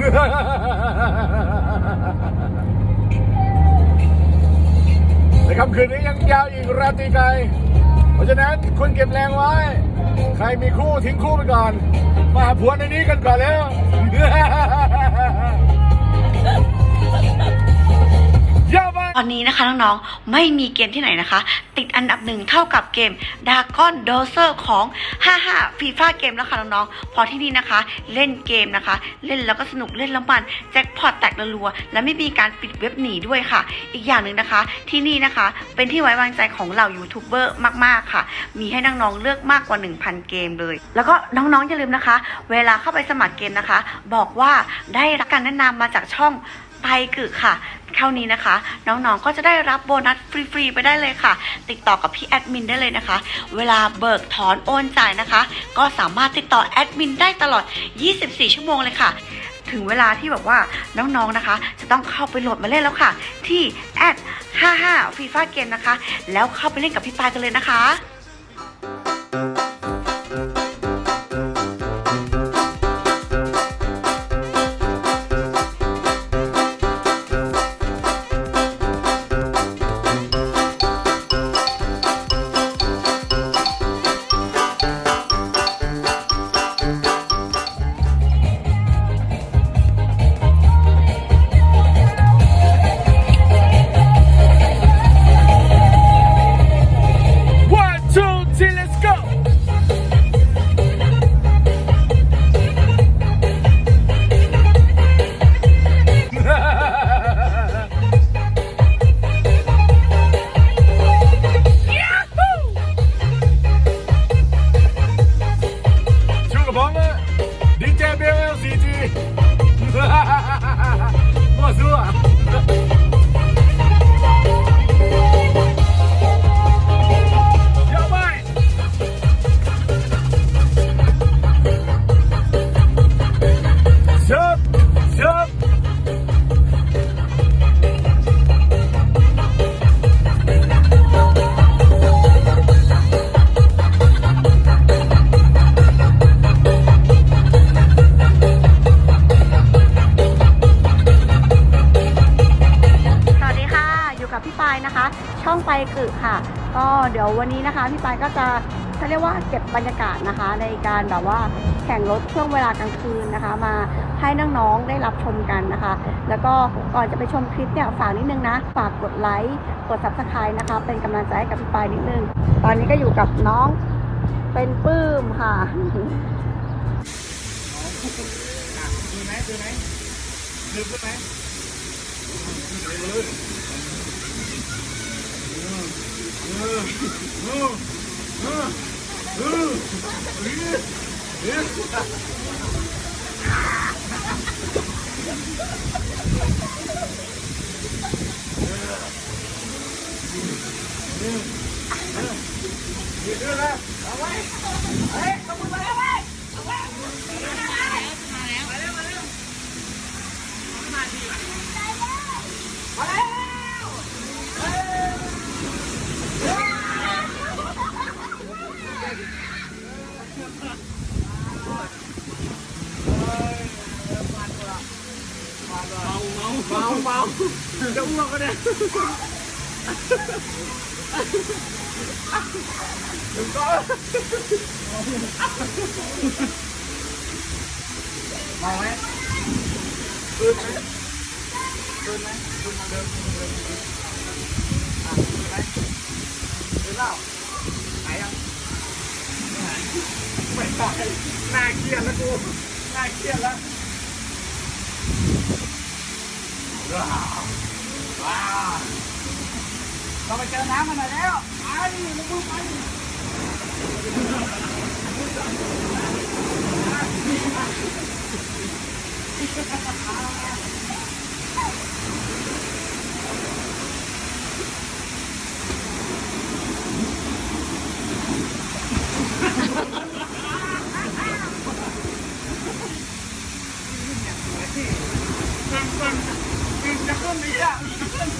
ในค่ำคืนนี้ยังยาวอีกราตรีไกล เพราะฉะนั้นคุณเก็บแรงไว้ ใครมีคู่ทิ้งคู่ไปก่อน มาหาผัวในนี้กันก่อนแล้ว ตอนนี้นะคะน้องๆ ไม่มีเกมที่ไหนนะคะ ติดอันดับหนึ่งเท่ากับเกม d a g o n d o s e r ของ 55 FIFA เกมแล้วค่ะน้องๆ พอที่นี่นะคะ เล่นเกมนะคะ เล่นแล้วก็สนุกเล่นแล้วมันแจ็คพอตแตกรัวๆและไม่มีการปิดเว็บหนีด้วยค่ะ อีกอย่างหนึ่งนะคะ ที่นี่นะคะเป็นที่ไว้วางใจของเหล่ายูทูบเบอร์มากๆค่ะ มีให้น้องๆเลือกมากกว่า 1,000 เกมเลย แล้วก็น้องๆอย่าลืมนะคะ เวลาเข้าไปสมัครเกมนะคะ บอกว่าได้รับการแนะนำมาจากช่อง ไปกึค่ะ เท่านี้นะคะ น้องๆก็จะได้รับโบนัสฟรีๆไปได้เลยค่ะ ติดต่อกับพี่แอดมินได้เลยนะคะ เวลาเบิกถอนโอนจ่ายนะคะ ก็สามารถติดต่อแอดมินได้ตลอด 24 ชั่วโมงเลยค่ะถึงเวลาที่แบบว่าน้องๆนะคะ จะต้องเข้าไปโหลดมาเล่นแล้วค่ะ ที่แอด55 FIFA Game นะคะ แล้วเข้าไปเล่นกับพี่ปายกันเลยนะคะ ดี๋ยววันนี้นะคะพี่ปายก็จะเขาเรียกว่าเก็บบรรยากาศนะคะ ในการแบบว่าแข่งรถช่วงเวลากลางคืนนะคะ มาให้น้องๆได้รับชมกันนะคะ แล้วก็ก่อนจะไปชมคลิปเนี่ยฝากนิดนึงนะ ฝากกดไลค์กด subscribe นะคะ เป็นกำลังใจให้กับพี่ปายนิดนึง ตอนนี้ก็อยู่กับน้องเป็นปื้มค่ะดูไหมดูไหมดูไหม Ha ha ha ha! อ้วกก็ได้ถึงก็เมาไหมคืนไหมคืนไหมคืนมาเดิมคืนมาเดิมอะคืนไหมคืนเล่าหายยังไม่หายไม่หายน่าเครียดแล้วกูน่าเครียดแล้ว ว้าวเราไปเจอน้ำมาหน่อยแล้วไปลูกมือไปฟังฟัง กินจะขึ้นอีกอะจะขึ้น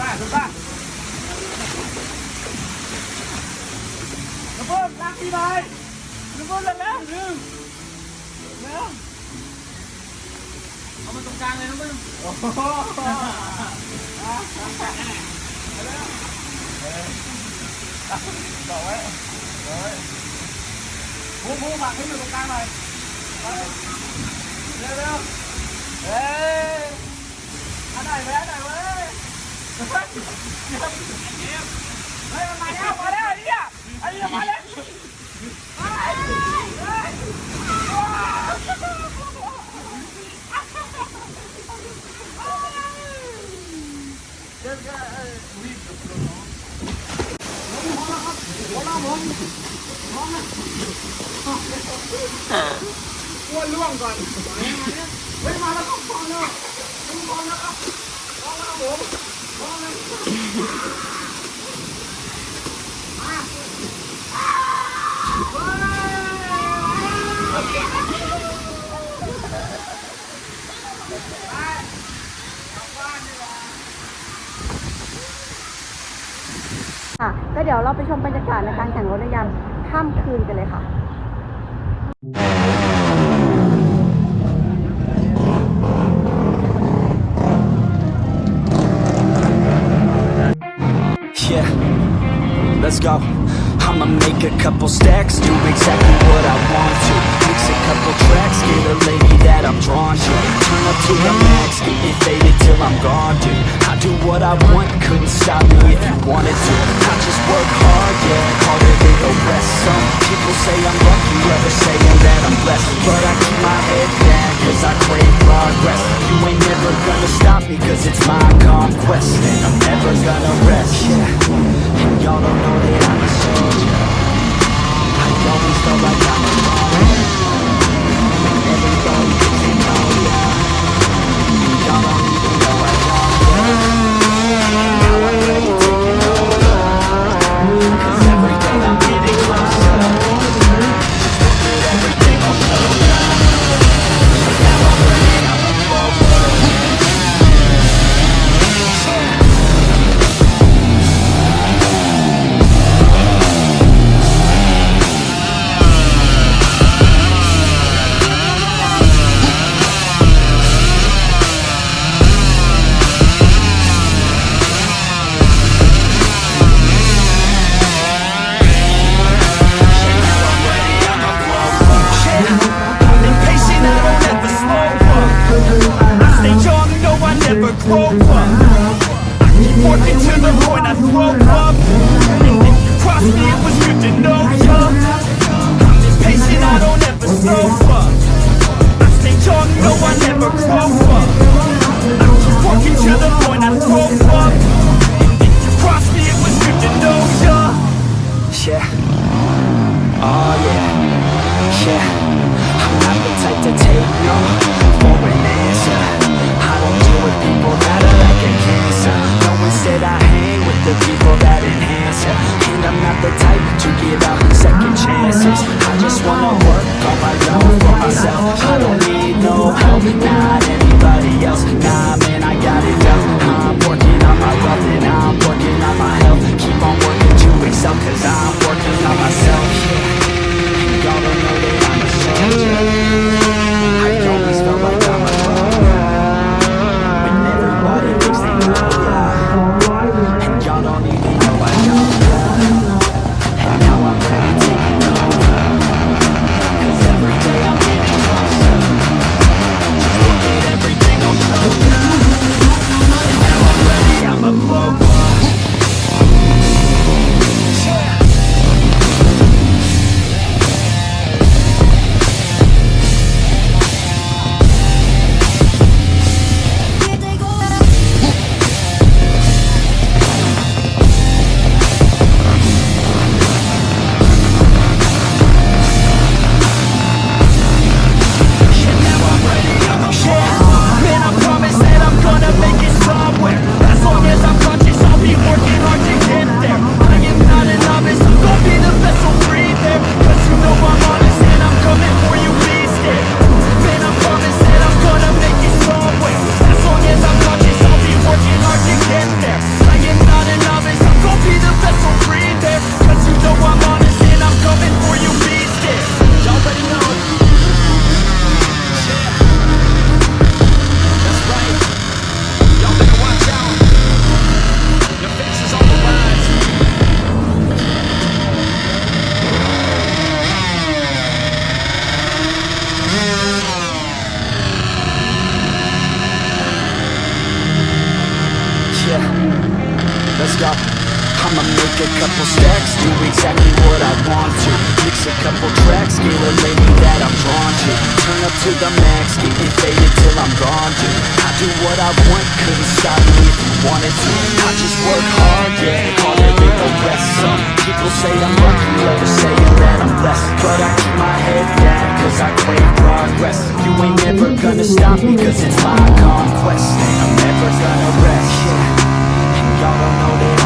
ป้าดูป้าระเบิดรักพี่บายระเบิดแล้วแล้วหนึ่งแล้วเอามาตรงกลางเลยนะมึงโอ้โหบอกไว้บอกไว้ พูพูผักให้อยู่ตรงกลางหน่อยไปเร็วเร็วเฮ้ยอันไหนไปอั นไหนเว้ยเฮ้ยมันมาแล้วมาแล้วไอ้เนี่ยไม่มาแล้วนก็เออวิ่งกับน้องล้มหัวแล้วครับหัวเราะผมล้มนะอ้วนล่วงก่อนเฮ้ยมาแล้วครับพอแล้วพอแล้วครับพอแล้วผมพอแล้วค่ะก็เดี๋ยวเราไปชมบรรยากาศในการแข่งรถในยามค่ำคืนกันเลยค่ะ Yeah, let's go. I'ma make a couple stacks, do exactly what I want to. Couple tracks, get a lady that I'm drawn to. Turn up to the max, get me faded till I'm gone, dude. I do what I want, couldn't stop me if you wanted to. I just work hard, yeah, harder than the rest. Some people say I'm lucky, others saying that I'm blessed. But I keep my head up. I keep working to the point I throw I'ma make a couple stacks, do exactly what I want to. Mix a couple tracks, get a lady that I'm drawn to. Turn up to the max, keep it faded till I'm gone, dude. I do what I want, couldn't stop me if you wanted to. I just work hard, yeah, harder than the rest. Some people say I'm lucky, others say that I'm blessed. But I keep my head down, cause I crave progress. You ain't never gonna stop me, cause it's my conquest. And I'm never gonna rest, yeah. And y'all don't know that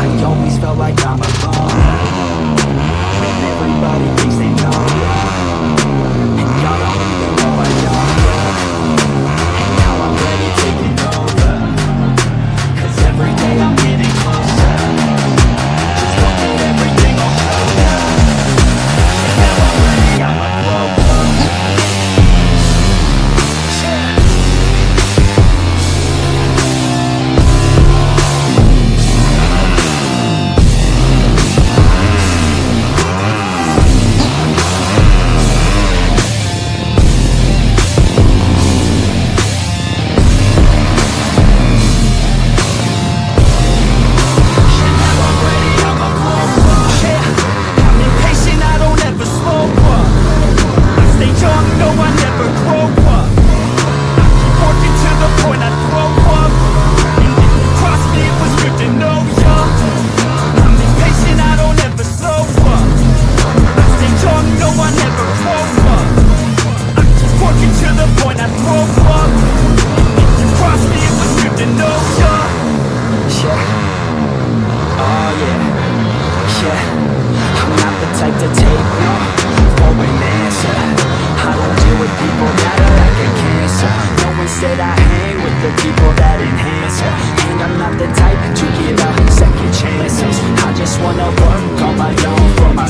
I always felt like I'm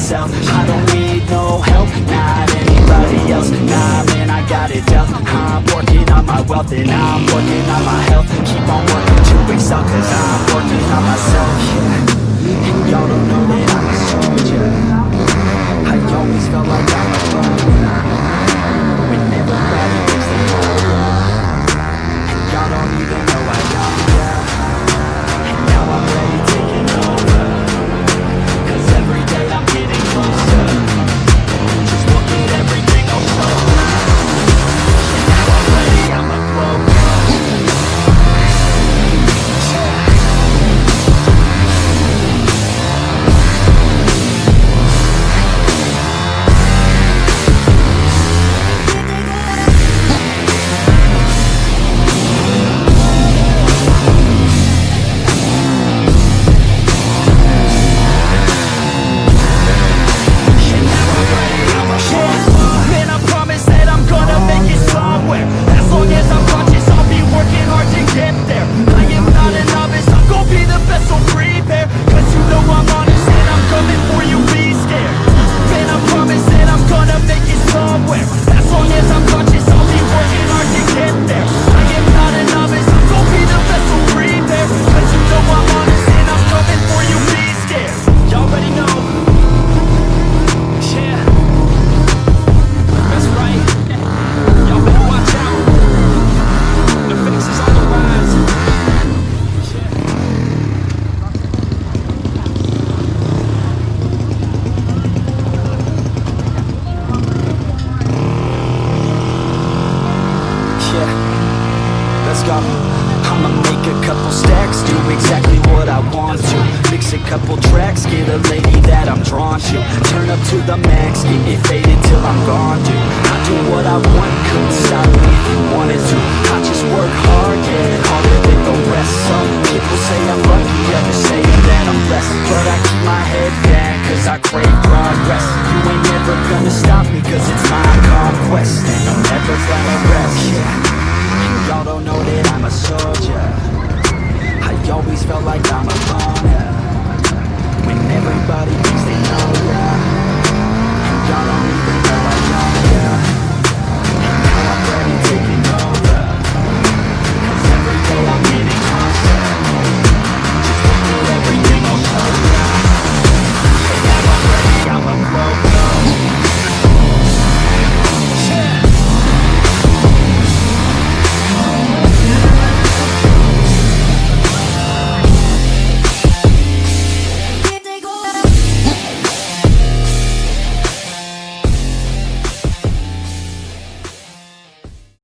myself. I don't need no help, not anybody else. Nah, man, I got it dealt I'm working on my wealth and I'm working on my health. Keep on working to excel cause I'm working on myself, yeah. And y'all don't know that I'm a soldier. I always felt like I was alone When everybody thinks they know And y'all don't even know one.